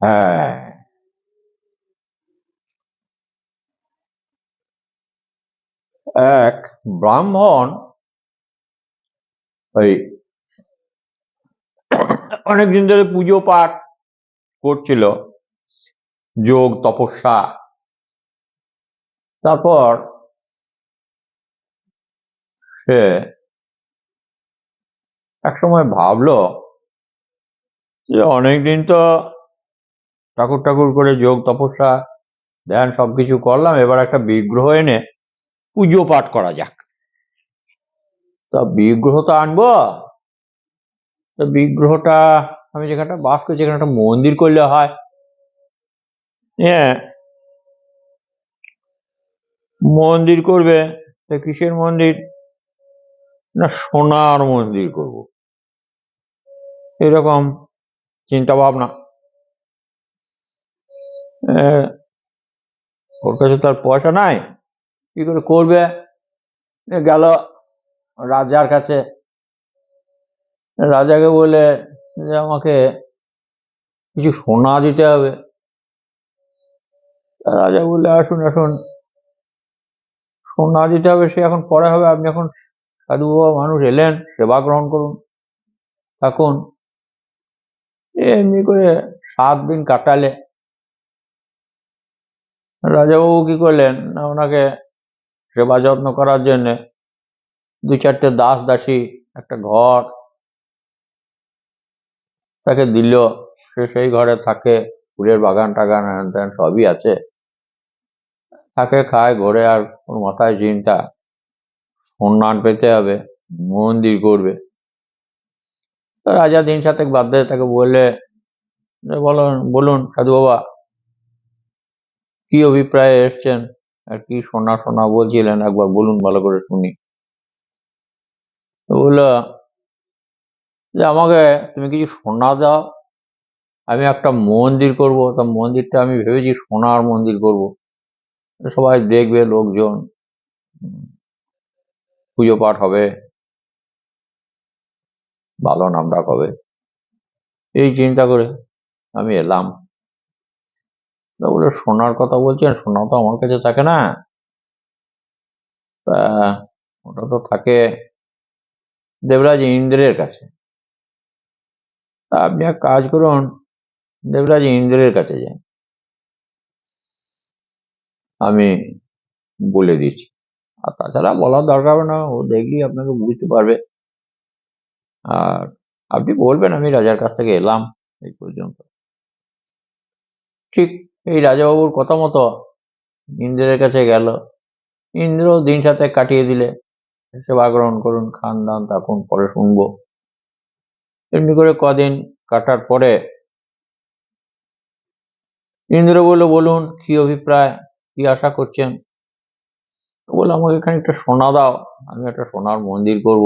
হ্যাঁ। এক, ব্রাহ্মণ ওই অনেকদিন ধরে পুজো পাঠ করছিল, যোগ, তপস্যা। তারপর সে একসময় ভাবলো যে অনেকদিন তো ঠাকুর ঠাকুর করে যোগ তপস্যা, ধ্যান সবকিছু করলাম। এবার একটা বিগ্রহ এনে পুজো পাঠ করা যাক। তা বিগ্রহ তো আনব। তো বিগ্রহটা, আমি যেখানটা বাস করছি যেখানে একটা মন্দির করলে হয়। হ্যাঁ। মন্দির করবে। তো কিসের মন্দির? না, সোনার মন্দির করব। এরকম চিন্তা ভাবনা ওর কাছে তার পয়সা নাই। কি করে করবে? গেল রাজার কাছে। রাজাকে বলে যে আমাকে কিছু সোনা দিতে হবে। রাজা বললে আসুন আসুন। সোনা দিতে হবে, সে এখন পরে হবে। আপনি এখন সাধু বাবা মানুষ এলেন, সেবা গ্রহণ করুন, থাকুন। এমনি করে সাত দিন কাটালে। রাজাবাবু কি করলেন? ওনাকে সেবা যত্ন করার জন্যে দু চারটে দাস দাসী, একটা ঘর তাকে দিল। সে সেই ঘরে থাকে, ফুলের বাগান টাগান হ্যান ত্যান, সবই আছে। থাকে খায় ঘোরে আর ওর মাথায় চিন্তা সন্ধান পেতে হবে, মন্দির করবে। রাজা দিন সাতেক বাদ দিয়ে তাকে বললে, বলুন বলুন সাধু বাবা কি অভিপ্রায়ে এসছেন? আর কি শোনা শোনা বলছিলেন? একবার বলুন ভালো করে শুনি। বলল যে আমাকে তুমি কিছু সোনা দাও, আমি একটা মন্দির করব, তা মন্দিরটা আমি ভেবেছি সোনার মন্দির করব। সবাই দেখবে, লোকজন পুজো পাঠ হবে, ভালো নাম ডাক হবে। এই চিন্তা করে আমি এলাম। তা বলে, সোনার কথা বলছেন সোনা তো আমার কাছে থাকে না। তা ওটা তো থাকে দেবরাজ ইন্দ্রের কাছে। তা আপনি এক কাজ করুন, দেবরাজ ইন্দ্রের কাছে যান। আমি বলে দিচ্ছি। আর তাছাড়া বলার দরকার হবে না, ও দেখলেই আপনাকে বুঝতে পারবে। আর আপনি বলবেন, আমি রাজার কাছ থেকে এলাম এই পর্যন্ত। ঠিক এই রাজাবাবুর কথা মতো ইন্দ্রের কাছে গেল। ইন্দ্র দিন সাথে কাটিয়ে দিলে। সেবা গ্রহণ করুন, খান দান তখন পরে শুনব। এমনি করে কদিন কাটার পরে ইন্দ্র বলল, বলুন, কি অভিপ্রায়, কি আশা করছেন? বলে আমাকে এখানে একটা সোনা দাও, আমি একটা সোনার মন্দির করব।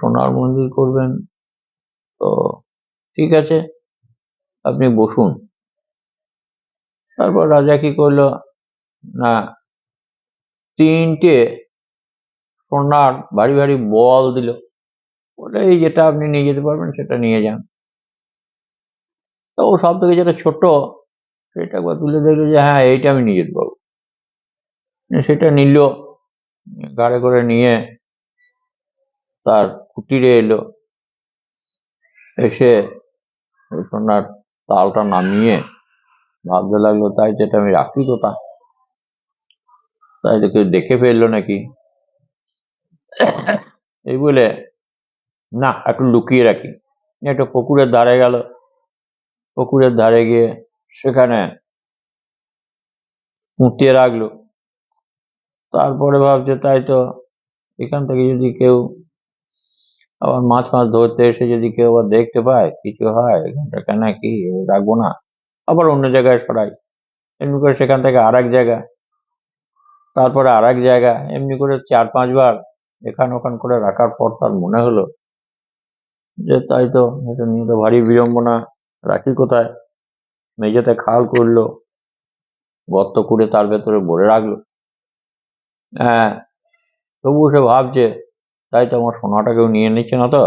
সোনার মন্দির করবেন? তো ঠিক আছে, আপনি বসুন। তারপর রাজা কি করল? না, তিনটে সোনার ভারী ভারী বল দিল। বলে, এই যেটা আপনি নিয়ে যেতে পারবেন, সেটা নিয়ে যান। তো ও সব থেকে যেটা ছোট, সেটা একবার তুলে দেখল যে হ্যাঁ এইটা আমি নিয়ে যেতে পারব। সেটা নিল গাড়ি করে নিয়ে তার কুটিরে এলো। এসে সোনার তালটা নামিয়ে ভাবতে লাগল তাই যেটা আমি রাখি কোথায় তাই তো কেউ দেখে ফেলল নাকি? এই বলে, না, একটু লুকিয়ে রাখি। একটা পুকুরের ধারে গেল। পুকুরের ধারে গিয়ে সেখানে পুঁতিয়ে রাখল। তারপরে ভাবছে, তাই তো, এখান থেকে যদি কেউ আবার মাছ মাছ ধরতে এসে যদি কেউ আবার দেখতে পায়, কিছু হয়, এখানটা কেন কি রাখব না? আবার অন্য জায়গায় সরাই। এমনি করে সেখান থেকে আর এক জায়গা, তারপরে আর এক জায়গা, এমনি করে চার পাঁচবার এখান ওখান করে রাখার পর তার মনে হলো যে তাই তো, এটা নিয়ে তো ভারী বিড়ম্বনা। রাখি কোথায়? মেঝেতে খাল করল গর্ত করে তার ভেতরে ভরে রাখল। হ্যাঁ তবুও সে ভাবছে, তাই তো আমার সোনাটা কেউ নিয়ে নিচ্ছে না তো?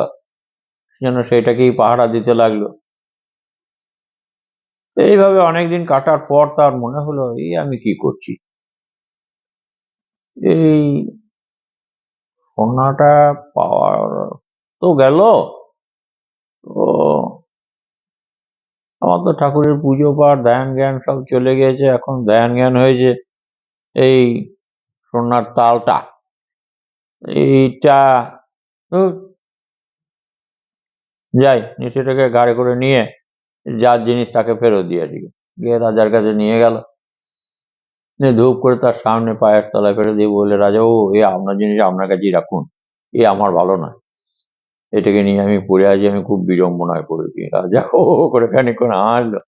সেজন্য সেটাকেই পাহারা দিতে লাগল। এইভাবে অনেকদিন কাটার পর তার মনে হলো, এই আমি কি করছি? এই সোনাটা পাওয়ার তো গেল। তো আমার তো ঠাকুরের পুজো পাঠ, ধ্যান জ্ঞান সব চলে গেছে। এখন ধ্যান জ্ঞান হয়েছে এই সোনার তালটা। এইটা যাই সেটাকে গাড়ি করে নিয়ে যার জিনিস তাকে ফেরত দিয়ে দিই গিয়ে রাজার কাছে নিয়ে গেল। নিয়ে ধূপ করে তার সামনে পায়ের তলায় ফেলে দিয়ে বললে, রাজা, ও, এ আপনার জিনিস আপনার কাছেই রাখুন। এ আমার ভালো নয়। এটাকে নিয়ে আমি পড়ে আছি, আমি খুব বিড়ম্বনায় পড়েছি। রাজা, ও করে খানিক্ষণ হাসলো?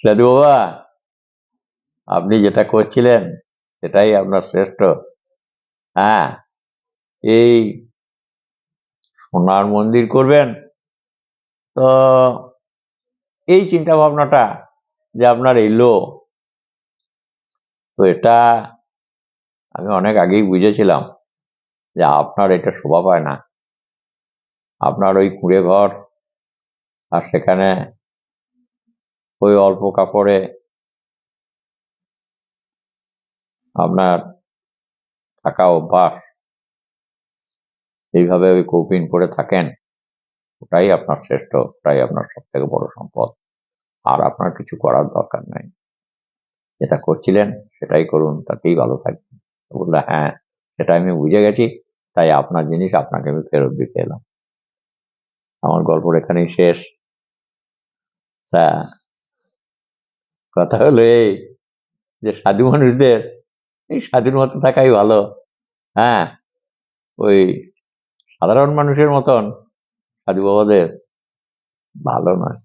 সাধু বাবা, আপনি যেটা করছিলেন, সেটাই আপনার শ্রেষ্ঠ। হ্যাঁ এই সোনার মন্দির করবেন। তো, এই চিন্তা ভাবনাটা যে আপনার এলো, তো এটা আমি অনেক আগেই বুঝেছিলাম যে আপনার এটা শোভা পায় না। আপনার ওই কুঁড়ে ঘর আর সেখানে ওই অল্প কাপড়ে আপনার থাকা অভ্যাস এইভাবে ওই কৌপিন পরে থাকেন, ওটাই আপনার শ্রেষ্ঠ, ওটাই আপনার সব থেকে বড় সম্পদ। আর আপনার কিছু করার দরকার নাই। যেটা করছিলেন সেটাই করুন, তাতেই ভালো থাকবেন। বলল হ্যাঁ সেটা আমি বুঝে গেছি, তাই আপনার জিনিস আপনাকে আমি ফেরত দিতে এলাম। আমার গল্পর এখানেই শেষ। তা কথা হলো এই যে সাধু মানুষদের, এই সাধুর মতো থাকাই ভালো। হ্যাঁ ওই সাধারণ মানুষের মতন সাধু বাবাদের ভালো নয়।